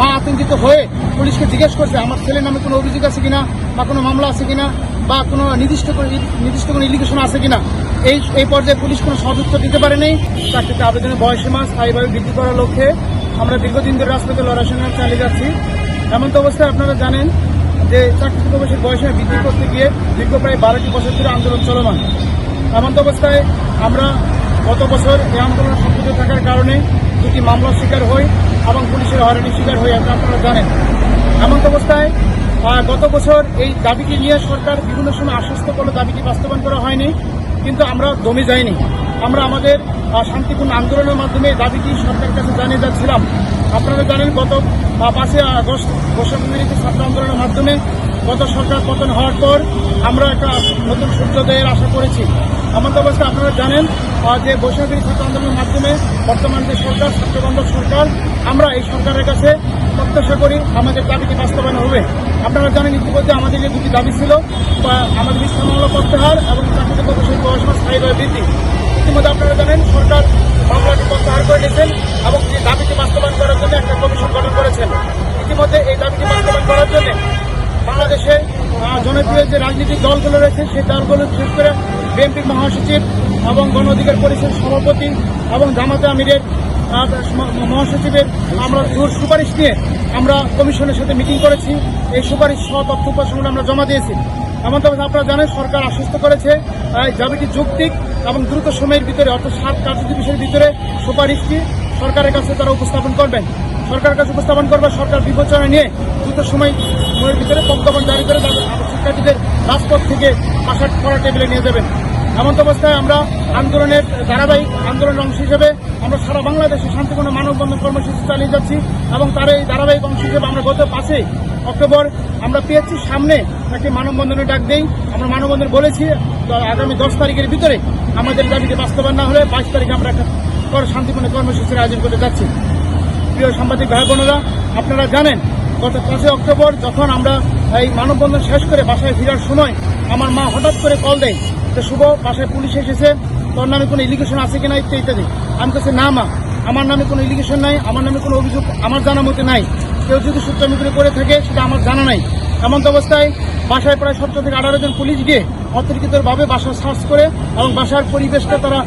মা আতঙ্কিত হয়ে পুলিশকে জিজ্ঞেস করছে আমার ছেলের নামে কোনো অভিযোগ আছে কিনা বা কোনো মামলা আছে কিনা বা কোনো নির্দিষ্ট নির্দিষ্ট কোনো ইলিগেশন আছে কিনা? এই এই পর্যায়ে পুলিশ কোনো সদুত্তর দিতে পারেনি চাকরিতে আবেদনের বয়সীমা স্থায়ীভাবে বৃদ্ধি করার লক্ষ্যে আমরা দীর্ঘদিন ধরে রাজপথে লড়াই চালিয়ে যাচ্ছি। এমন তো অবস্থায় আপনারা জানেন যে চাকরি প্রবেশের বয়সীমা বৃদ্ধি করতে গিয়ে দীর্ঘ প্রায় বারোটি বছর ধরে আন্দোলন চলমান। এমন তো অবস্থায় আমরা গত বছর এই আন্দোলন সংযুক্ত থাকার কারণে দুটি মামলার শিকার হই। এবং পুলিশের হয়রানির শিকার হয়ে আছে, আপনারা জানেন। এমন অবস্থায় গত বছর এই দাবিকে নিয়ে সরকার বিভিন্ন সময় আশ্বস্ত করলে দাবিটি বাস্তবায়ন করা হয়নি, কিন্তু আমরা দমে যাইনি। আমরা আমাদের শান্তিপূর্ণ আন্দোলনের মাধ্যমে দাবিটি সরকারের কাছে জানিয়ে যাচ্ছিলাম। আপনারা জানেন গত পাঁচই আগস্ট বৈষম্যবিরোধী ছাত্র আন্দোলনের মাধ্যমে গত সরকার পতন হওয়ার পর আমরা একটা নতুন সূর্যোদয়ের আশা করেছি। তো অবস্থা, আপনারা জানেন যে বৈষম্যবিরোধী ছাত্র আন্দোলনের মাধ্যমে বর্তমান যে সরকার ছাত্রবান্ধব সরকার, আমরা এই সরকারের কাছে প্রত্যাশা করি আমাদের দাবিটি বাস্তবায়ন হবে। আপনারা জানেন ইতিমধ্যে আমাদের যে দুটি দাবি ছিল আমাদের স্থানাঙ্গ প্রত্যাহার এবং চাকরিতে প্রবেশের বয়সীমা স্থায়ীভাবে বৃদ্ধি। ইতিমধ্যে আপনারা জানেন, সরকার মামলাটি প্রত্যাহার করে নিয়েছেন এবং এই দাবিটি বাস্তবায়ন করার জন্য একটা কমিশন গঠন করেছেন। ইতিমধ্যে এই দাবিটি বাস্তবায়ন করার জন্য বাংলাদেশে জনপ্রিয় যে রাজনৈতিক দলগুলো রয়েছে, সেই দলগুলো বিশেষ করে বিএনপির মহাসচিব এবং গণ অধিকার পরিষদের সভাপতি এবং জামাতে আমিরের মহাসচিবের আমরা জোর সুপারিশ নিয়ে আমরা কমিশনের সাথে মিটিং করেছি। এই সুপারিশ সহ তথ্য উপস্থাপন আমরা জমা দিয়েছি। তবে আপনারা জানেন, সরকার আশ্বস্ত করেছে দাবিটি যৌক্তিক এবং দ্রুত সময়ের ভিতরে, অর্থাৎ সাত কার্য দিবসের ভিতরে সুপারিশটি সরকারের কাছে তারা উপস্থাপন করবেন। সরকারের কাছে উপস্থাপন করবে, সরকার বিবেচনা নিয়ে দ্রুত সময়, সময়ের ভিতরে প্রজ্ঞাপন জারি করে শিক্ষার্থীদের রাজপথ থেকে আসার করা টেবিলে নিয়ে যাবেন। এমন অবস্থায় আমরা আন্দোলনের ধারাবাহিক আন্দোলনের অংশ হিসেবে আমরা সারা বাংলাদেশে শান্তিপূর্ণ মানববন্ধন কর্মসূচি চালিয়ে যাচ্ছি এবং তার এই ধারাবাহিক অংশ হিসেবে আমরা গত পাঁচই অক্টোবর আমরা পেয়েছি সামনে একটি মানববন্ধনের ডাক দেই। আমরা মানববন্ধন বলেছি আগামী দশ তারিখের ভিতরে আমাদের দাবিটি বাস্তবায়ন না হলে বাইশ তারিখে আমরা একটা শান্তিপূর্ণ কর্মসূচির আয়োজন করতে যাচ্ছি। প্রিয় সাংবাদিক ভাই বোনেরা আপনারা জানেন, গত পাঁচই অক্টোবর যখন আমরা এই মানববন্ধন শেষ করে বাসায় ফেরার সময় আমার মা হঠাৎ করে কল দেয় যে শুভ, বাসায় পুলিশ এসেছে, তোর নামে কোনো ইলিগেশন আছে কিনা? ইত্যাদি ইত্যাদি। আমি কাছে না, মা, আমার নামে কোনো ইলিগেশন নাই, আমার নামে কোনো অভিযোগ আমার জানা মতে নাই। কেউ যদি সূত্রমিত্রে করে থাকে, সেটা আমার জানা নাই। এমন অবস্থায় বাসায় প্রায় সতেরো থেকে আঠারো জন পুলিশ গিয়ে অতর্কিতভাবে বাসা সার্চ করে এবং বাসার পরিবেশটা তারা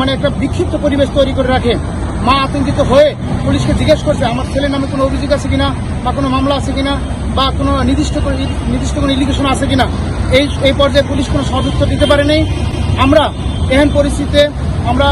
মানে একটা বিক্ষিপ্ত পরিবেশ তৈরি করে রাখে। মা আতঙ্কিত হয়ে পুলিশকে জিজ্ঞেস করছে, আমার ছেলের নামে কোনো অভিযোগ আছে কিনা বা কোনো মামলা আছে কিনা বা কোনো নির্দিষ্ট নির্দিষ্ট কোনো ইলিগেশন আছে কিনা? এই এই পর্যায়ে পুলিশ কোনো সদুত্তর দিতে পারে নাই আমরা এহেন পরিস্থিতিতে আমরা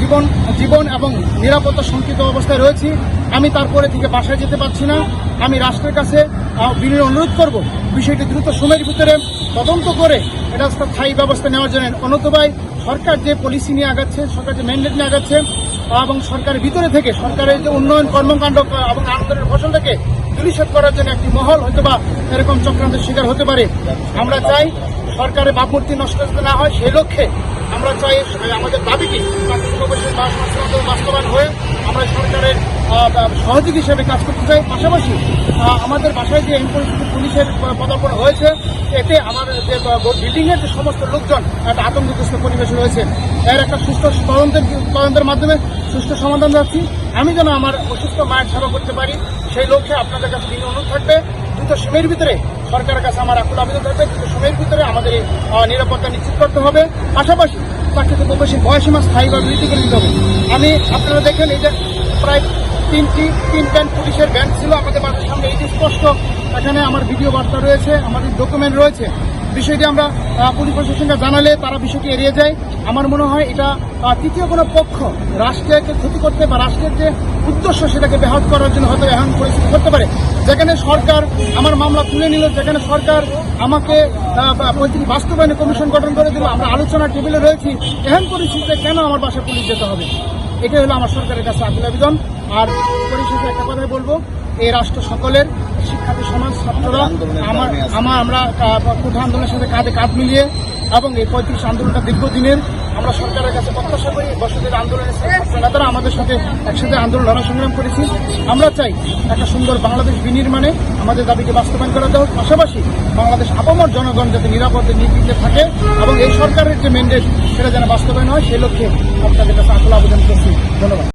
জীবন জীবন এবং নিরাপত্তা শঙ্কিত অবস্থায় রয়েছি। আমি তারপরে থেকে বাসায় যেতে পারছি না। আমি রাষ্ট্রের কাছে আহ, অনুরোধ করব। বিষয়টি দ্রুত সময়ের ভিতরে তদন্ত করে এটা স্থায়ী ব্যবস্থা নেওয়ার জন্য অনন্তভাই সরকার যে পলিসি নিয়ে আগাচ্ছে সরকার যে ম্যান্ডেট নিয়ে আগাচ্ছে এবং সরকারের ভিতরে থেকে সরকারের যে উন্নয়ন কর্মকাণ্ড এবং আন্দোলনের ফসলটাকে দুলিশোধ করার জন্য একটি মহল হয়তো বা এরকম চক্রান্তের শিকার হতে পারে। আমরা চাই সরকারের ভাবমূর্তি নষ্ট না হয়, সেই লক্ষ্যে আমরা চাই আমাদের দাবিটি বাস্তবায়ন হয়ে আমরা সরকারের সহযোগী হিসেবে কাজ করতে চাই। পাশাপাশি আমাদের বাসায় যে পুলিশের পদার্পণ হয়েছে, এতে আমার যে বিল্ডিং এর যে সমস্ত লোকজন, একটা আতঙ্কগ্রস্ত পরিবেশ রয়েছে। এর একটা সুস্থ তদন্তের তদন্তের মাধ্যমে সুস্থ সমাধান যাচ্ছি। আমি যেন আমার অসুস্থ মায়ের সেবা করতে পারি, সেই লক্ষ্যে আপনাদের কাছে দিনে অনুরোধ থাকবে। দ্রুত সময়ের ভিতরে সরকারের কাছে আমার আকুল আবেদন থাকবে দ্রুত সময়ের ভিতরে আমাদের নিরাপত্তা নিশ্চিত করতে হবে। পাশাপাশি চাকরিতে প্রবেশের বয়সীমা স্থায়ীভাবে বৃদ্ধি করে দিতে হবে। আমি আপনারা দেখেন এই যে প্রায় তিনটি, তিন ব্যান্ড পুলিশের ব্যান্ড ছিল আমাদের বাড়ির সামনে। যে স্পষ্ট এখানে আমার ভিডিও বার্তা রয়েছে আমাদের ডকুমেন্ট রয়েছে বিষয়টি আমরা পুলিশ প্রশাসনকে জানালে তারা বিষয়টি এড়িয়ে যায়। আমার মনে হয় এটা তৃতীয় কোনো পক্ষ রাষ্ট্রকে ক্ষতি করতে বা রাষ্ট্রের যে উদ্দেশ্য সেটাকে ব্যাহত করার জন্য হয়তো এমন পরিস্থিতি করতে পারে। যেখানে সরকার আমার মামলা তুলে নিল, যেখানে সরকার আমাকে পরিস্থিতি বাস্তবায়নে কমিশন গঠন করে দিল, আমরা আলোচনা টেবিলে রয়েছি, এমন পরিস্থিতিতে কেন আমার বাসায় পুলিশ যেতে হবে? এটাই হলো আমার সরকারের কাছে আপিল আবেদন। আর পরিশেষে একটা কথাই বলব এই রাষ্ট্র সকলের শিক্ষার্থী সমাজ ছাত্ররা আমার আমার আমরা কোঠা আন্দোলনের সাথে কাঁধে কাঁধ মিলিয়ে এবং এই পঁয়ত্রিশ আন্দোলনটা দীর্ঘদিনের আমরা সরকারের কাছে প্রত্যাশা করি বছরের আন্দোলনের নেতারা আমাদের সাথে একসাথে আন্দোলন লড়াই সংগ্রাম করেছি। আমরা চাই একটা সুন্দর বাংলাদেশ বিনির্মাণে আমাদের দাবিকে বাস্তবায়ন করা হোক। পাশাপাশি বাংলাদেশ আপামর জনগণ যাতে নিরাপদে নির্বিঘ্নে থাকে এবং এই সরকারের যে ম্যান্ডেট সেটা যেন বাস্তবায়ন হয় সেই লক্ষ্যে আপনাদের কাছে আকুল আবেদন করছি। ধন্যবাদ।